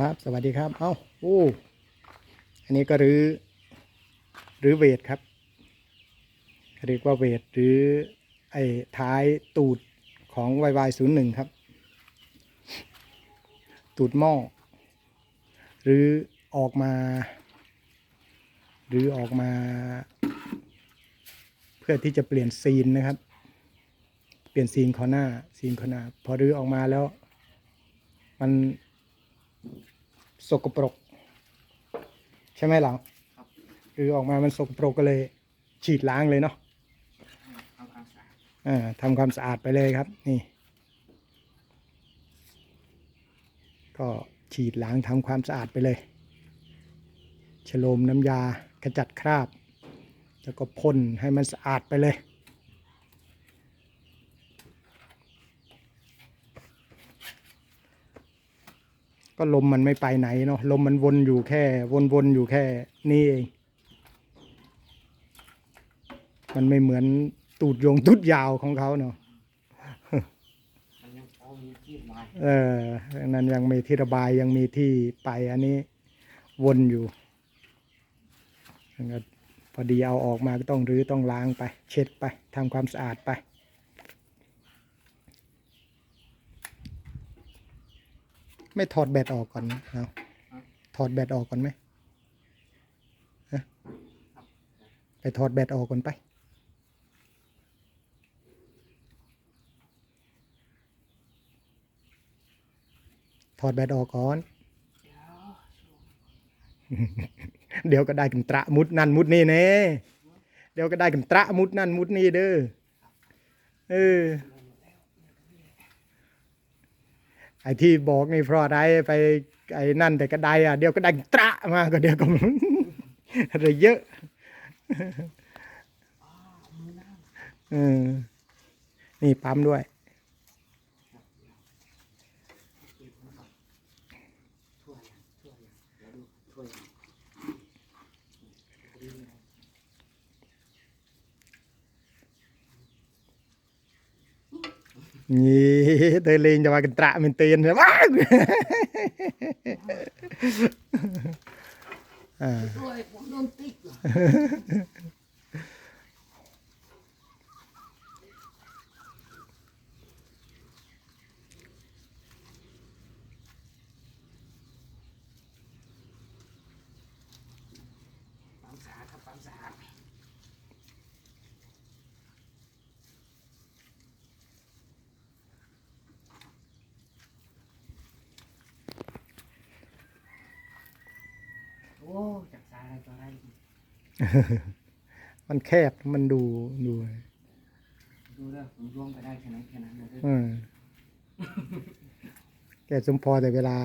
ครับ สวัสดีครับ เอ้าโอ้อันนี้ก็รื้อรื้อเวทครับ เรียกว่าเวทหรือไอ้ท้ายตูดของ YY 0 1ครับ ตูดหม้อหรือออกมา หรือออกมา เพื่อที่จะเปลี่ยนซีนนะครับ เปลี่ยนซีนขอหน้าซีนขอหน้า พอรื้อออกมาแล้ว มัน สกปรก ใช่ไหมหลังครับรื้อออกมามันสกปรกก็เลย ฉีดล้างเลยเนาะทำความสะอาดอ่าทำความสะอาดไปเลยครับ นี่ ก็ฉีดล้างทำความสะอาดไปเลยฉโลมน้ำยาขจัดคราบ แล้วก็พ่นให้มันสะอาดไปเลย ก็ลมมันไม่ไปไหนเนาะลมมันวนอยู่แค่ วนๆอยู่แค่นี่เอง มันไม่เหมือนตูดโยงตุดยาวของเขาเนาะเออนั้นยังมีที่ระบายยังมีที่ไปอันนี้วนอยู่พอดีเอาออกมาก็ต้องรื้อต้องล้างไป เช็ดไปทำความสะอาดไป ไม่ถอดแบตออกก่อนนะเอาถอดแบตออกก่อนไหมไปถอดแบตออกก่อนไป ถอดแบตออกก่อน เดี๋ยวก็ได้กันตระมุดนั่นมุดนี่เน่เดี๋ยวก็ได้กันตระมุดนั่นมุดนี่เด้อ เออ ไอ้ที่บอกนี่เพราะอะไรไปไอ้นั่นแต่ก็ได้อะเดี๋ยวก็ดังตระมาก็เดี๋ยวก็อะไรเยอะเออนี่ปั๊มด้วย ทั่วอย่างทั่วอย่างเดี๋ยวดูทั่วอย่าง นี่เตยเลงจะมากันตระเป็นเตียนใช่ไหมอ่า ด้วยผมโดนติ๊กเหรอความสะอาดครับความสะอาดโอ้จากสายอะไรต่ออะไร มันแคบมันดูดูดูเด้อผมร่วงไปได้แค่ไหนแค่นั้นเลยเด้อเออแกสมพอแต่เวลา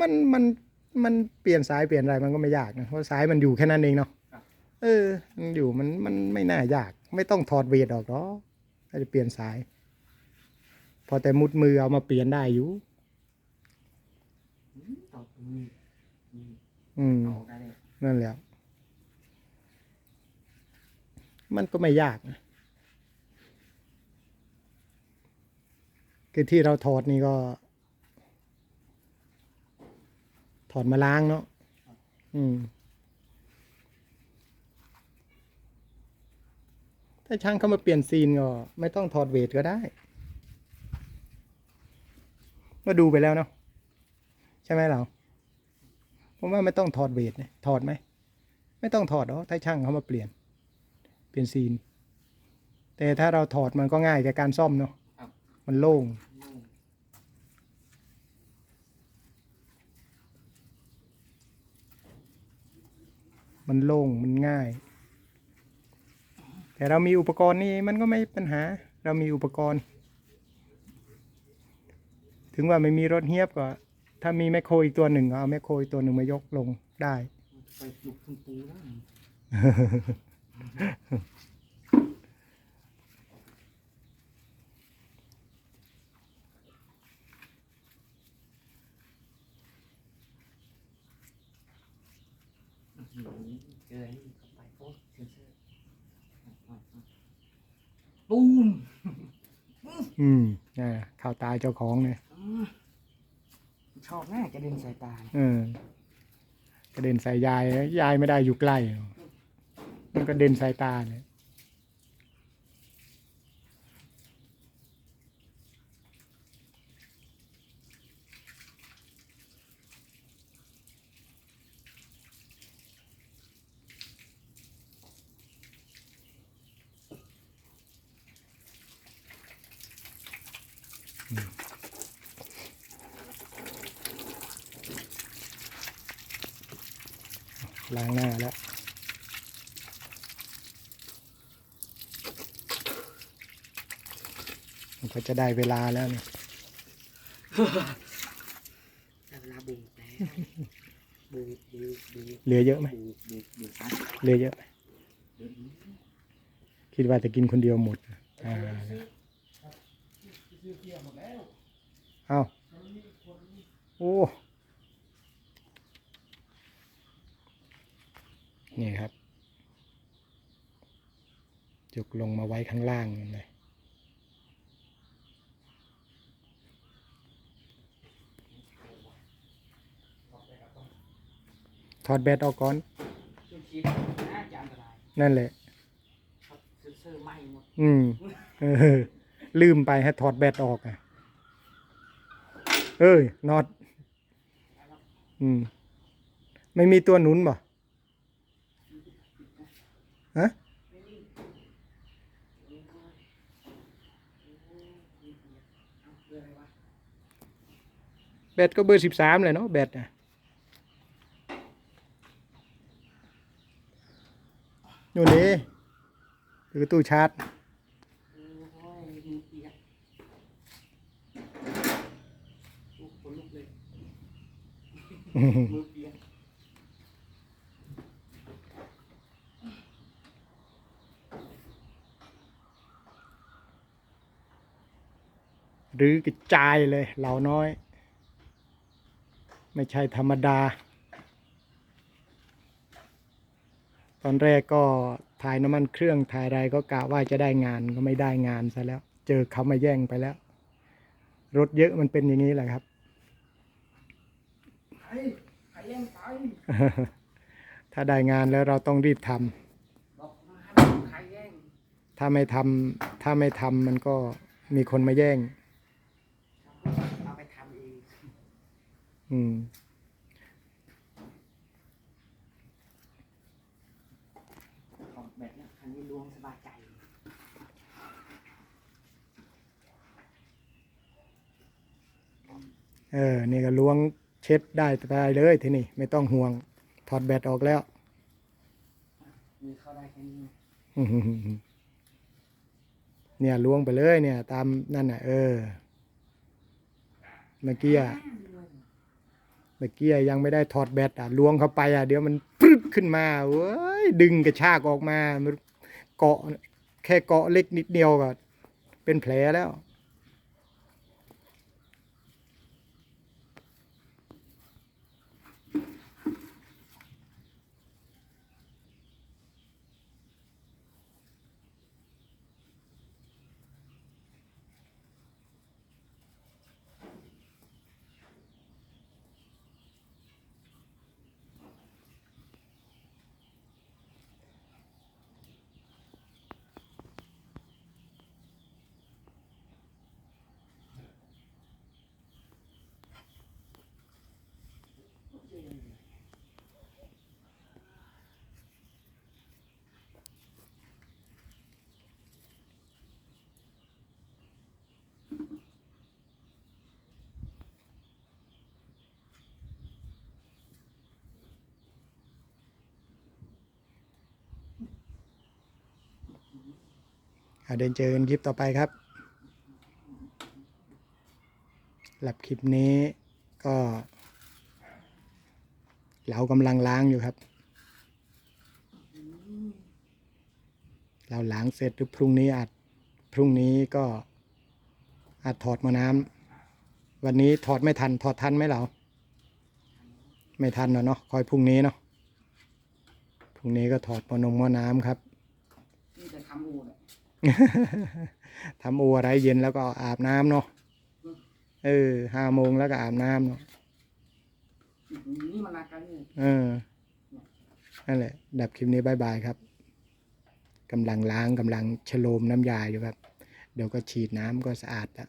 มันมันมันเปลี่ยนสายเปลี่ยนอะไรมันก็ไม่ยากนะเพราะสายมันอยู่แค่นั้นเองเนาะเออ มันอยู่มันมันไม่น่ายาก ไม่ต้องถอดเวทออกหรอกถ้าจะเปลี่ยนสาย พอแต่มุดมือเอามาเปลี่ยนได้อยู่ อืม เอาออกได้เลยนั่นแหละ มันก็ไม่ยากนะคือที่เราถอดนี่ก็ ถอดมาล้างเนาะ อืม ถ้าช่างเขามาเปลี่ยนซีนก็ ไม่ต้องถอดเวทก็ได้ ก็ดูไปแล้วเนาะ ใช่ไหมเรา ผมว่าไม่ต้องถอดเวทนะถอดไหม ไม่ต้องถอดหรอกถ้าช่างเขามาเปลี่ยน เปลี่ยนซีน แต่ถ้าเราถอดมันก็ง่ายกับการซ่อมเนาะครับมันโล่งโล่งมันโล่งมันง่าย แต่เรามีอุปกรณ์นี่มันก็ไม่ปัญหา เรามีอุปกรณ์ ถึงว่าไม่มีรถเฮียบก็ ถ้ามีแมคโครอีกตัวหนึ่งก็เอาแมคโครอีกตัวหนึ่งมายกลงได้ไปปลุกคุณปูแล้วนี่อื้อหือเจอไอ้นี่เข้าไปโอ้เซ็นเซอร์อะอะอะตูมอืมอ่าข่าวตายเจ้าของเนี่ยอ๋อม ชอบแน่จะเดึงสายตาเนี่ยเออกระเด็นใส่ยายยายไม่ได้อยู่ใกล้ มันกระเด็นใส่ตาเนี่ย ล้างหน้าแล้วมันก็จะได้เวลาแล้วเนี่ยได้เวลาบูดแล้วบูดบูดบูดเหลือเยอะไหมบูดบูดบูดนะเหลือเยอะไหมเดี๋ยวนี้คิดว่าจะกินคนเดียวหมดอ่าเอาโอ้ นี่ครับ จุกลงมาไว้ข้างล่างเลยถอดแบตออกก่อน นั่นแหละ อืมเออ ลืมไปให้ถอดแบตออกอะ เอ้ยน็อต อืม ไม่มีตัวหนุนบ่ ฮะแบตก็เบอร์สิบสามเลยเนาะแบตอะนู่นนี่คือตู้ชาร์จโอ้ยมือเปียกลุกขนลุกเลยมือเปียก หรือกระจายเลยเหล่าน้อย ไม่ใช่ธรรมดา ตอนแรกก็ถ่ายน้ำมันเครื่องถ่ายอะไรก็กะว่าจะได้งานก็ไม่ได้งานซะแล้ว เจอเขามาแย่งไปแล้ว รถเยอะมันเป็นอย่างนี้แหละครับถ้าได้งานแล้วเราต้องรีบทำถ้าไม่ทำถ้าไม่ทำมันก็มีคนมาแย่ง เอาไปทำเอง อืมของแบบเนี้ยคันนี้ล้วงสบายใจ เออ นี่ก็ล้วงเช็ดได้สบายเลยทีนี่ไม่ต้องห่วง ถอดแบตออกแล้วมือเข้าได้แค่นี้ไงเนี่ยล้วงไปเลยเนี่ย ตามนั่นน่ะ เออ เมื่อกี้อะ เมื่อกี้ยังไม่ได้ถอดแบตอะล้วงเข้าไปอะเดี๋ยวมันปึ๊บขึ้นมาเว้ยดึงกระชากออกมาเกาะแค่เกาะเล็กนิดเดียวก็เป็นแผลแล้ว อะ เดินเจอกันคลิปต่อไปครับหลับคลิปนี้ก็เรากำลังล้างอยู่ครับ เราล้างเสร็จหรือพรุ่งนี้อาจพรุ่งนี้ก็อาจถอดมาน้ำวันนี้ถอดไม่ทัน ถอดทันไหมเรา ไม่ทันเนอะเนาะคอยพรุ่งนี้เนาะพรุ่งนี้ก็ถอดมอนงหมอน้ำครับนี่จะทำอู่เนี่ย ทำอูอะไรเย็นแล้วก็อาบน้ำเนาะเออห้าโมงแล้วก็อาบน้ำเนาะนี่มันนากันนี่เออนั่นแหละ ดับคลิปนี้บายบายครับกำลังล้างกำลังชโลมน้ำยาอยู่ครับ เดี๋ยวก็ฉีดน้ำก็สะอาดแล้ว